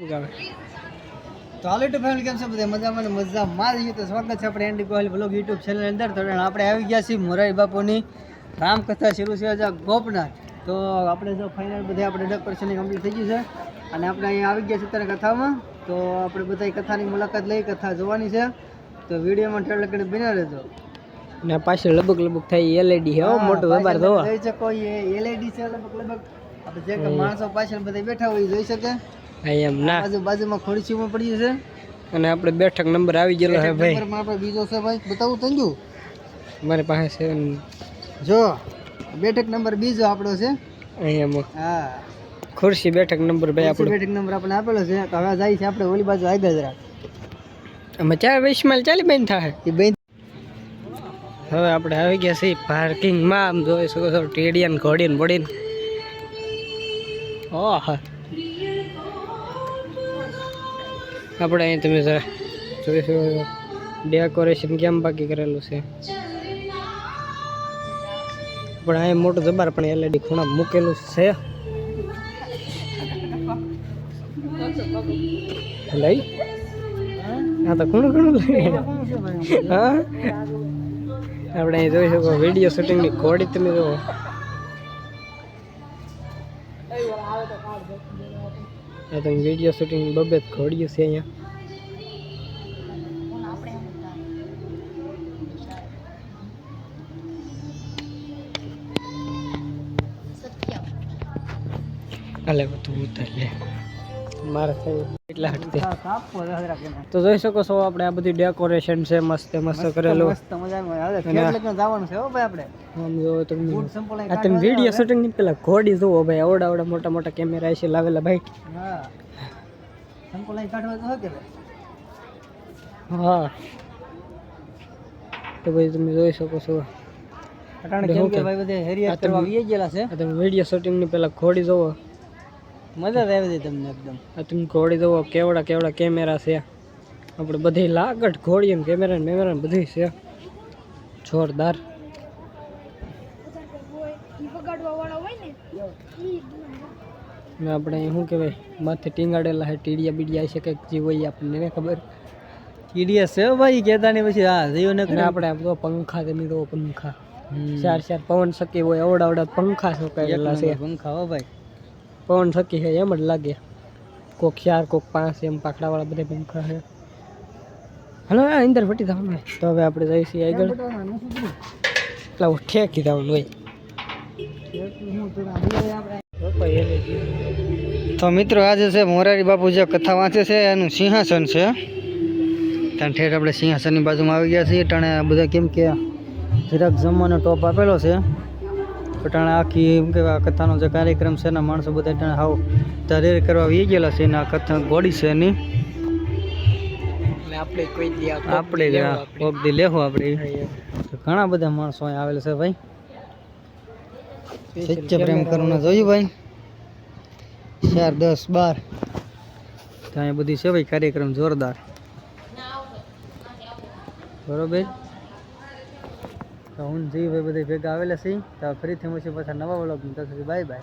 તો હાલો YouTube family કેમ છે બધા? મજામાં ને મજામાં. છીએ તો સ્વાગત છે આપણે Andy Gohil blog YouTube channel અંદર. તો આપણે આવી ગયા છીએ મોરારી બાપુની રામકથા શરૂ છે આજે ગોપનાથ. તો આપણે જો ફાઇનલ બધા આપણે ડેકોરેશનની કમ્પ્લીટ થઈ ગયું છે. અને આપણે અહીંયા આવી ગયા છીએ અત્યારે કથામાં. તો આપણે બધા કથાની મુલાકાત લઈ કથા જોવાની છે. તો વિડીયોમાં ઠેર લગીને બિના રહેજો. ને પાછળ લબક લબક થાય એલઈડી હે મોટું વેપાર જોવા. એલઈડી છે લબક લબક. આપણે જે માણસો પાછળ બધા બેઠા હોય જોઈ શકે. એમ ના. બાજુ બાજુમાં ખોડીસીમાં પડી છે. અને આપણે બેઠક નંબર આવી ગયેલો છે ભાઈ. આપણે બીજો છે ભાઈ. બતાવું તંજુ? મારી પાસે છે જો બેઠક નંબર બીજો આપણો છે. અહીંયા હા. ખુરશી બેઠક નંબર ભાઈ આપણો. બેઠક નંબર આપણે આપેલો છે. તો હવે જાય છે આપણે ઓલી બાજુ આગળ જરા. આમાં ચાર વીસમાં ચાલી બેન થાય. એ બેન હવે આપણે આવી ગયા છીએ પાર્કિંગમાં આમ જોઈ શકો છો ટેડિયન ઘોડીને બોડીને. ઓહ. આપણે અહીં તમે જરા જોઈ શકો છો ડેકોરેશન કેમ બાકી કરેલું છે? પણ અહીં મોટું જબાર પણ એલઈડી ખૂણા મૂકેલું છે. લઈ આ તો ઘણું ઘણું લઈ હા? આપણે અહીં જોઈ શકો વીડિયો શૂટિંગની કોડી તમે જુઓ. આ તમે વીડિયો શૂટિંગ બબે ઘોડિયું છે અહીંયા. અલે તું ઉતર લે. મારે થઈ એટલા હટતે. તો જોઈ શકો છો આપણે આ બધી ડેકોરેશન છે મસ્ત મસ્ત કરેલું. મસ્ત જવાનું છે હો ભાઈ આપણે? આમ જો તમે આ તમે વીડિયો શૂટિંગની પેલા ઘોડી જુઓ ભાઈ. આવડા આવડા મોટા મોટા કેમેરા છે લાવેલા ભાઈ. હા. સંપોલાઈ કાઢવા તો કે હા. તો ભાઈ તમે જોઈ શકો છો. અટાણે કે ભાઈ બધે હેરિયા કરવા આવી ગયેલા છે. તમે વીડિયો શૂટિંગની પેલા ઘોડી જુઓ. મજા જ આવી જાય તમને એકદમ. આ તમે ઘોડી જુઓ કેવડા કેવડા કેમેરા છે. આપણે બધી લાગટ ઘોડી ને કેમેરા ને મેમેરા ને બધી છે. જોરદાર. ને આપણે અહીં શું કહેવાય? માથે ટીંગાડેલા છે ટીડિયા બીડિયા છે કંઈક જીવ હોય આપણને નહીં ખબર? ટીડીએસ છે હો ભાઈ કેતા ની પછી હા જીવ ને અને આપણે આમ તો પંખા તમે તો પંખા. ચાર ચાર પવન શકી હોય અવડા અવડા પંખા સુકાયેલા છે. પંખા હો ભાઈ. પવન થકી છે એમ જ લાગે. કોક ચાર, કોક પાંચ, એમ પાખડાવાળા બધા પંખા છે હલો હા અંદર ફટી જવાનું ને તો હવે આપણે જઈશું આગળ. એટલે હું ઠેકી થવાનું હોય તો મિત્રો, આજે છે મોરારી બાપુ જે કથા વાંચે છે, એનું સિંહાસન છે. ત્યાં ઠેર આપણે સિંહાસનની બાજુમાં આવી ગયા છીએ. ટાણે બધા કેમ કે જરાક જમવાનો ટોપ આપેલો છે. ટાણે આખી એમ કે આ કથાનો જે કાર્યક્રમ છે એના માણસો બધા ટાણે હાવ તરેર કરવા આવી ગયેલા છે એના કથા ગોળી છે એની. આપણે કોઈ દી આપણે જ કોક દી લેવું આપણે. ઘણા બધા માણસો અહીં આવેલા છે ભાઈ. સચ્ચે પ્રેમ કરવાનો જોયું ભાઈ? ચાર દસ બાર. ત્યાં બધી છે ભાઈ કાર્યક્રમ જોરદાર. બરોબર? તો હું જી ભાઈ બધા ભેગા આવેલા છીએ. તો ફરીથી મળશે પાછા નવા વ્લોગ બાય બાય.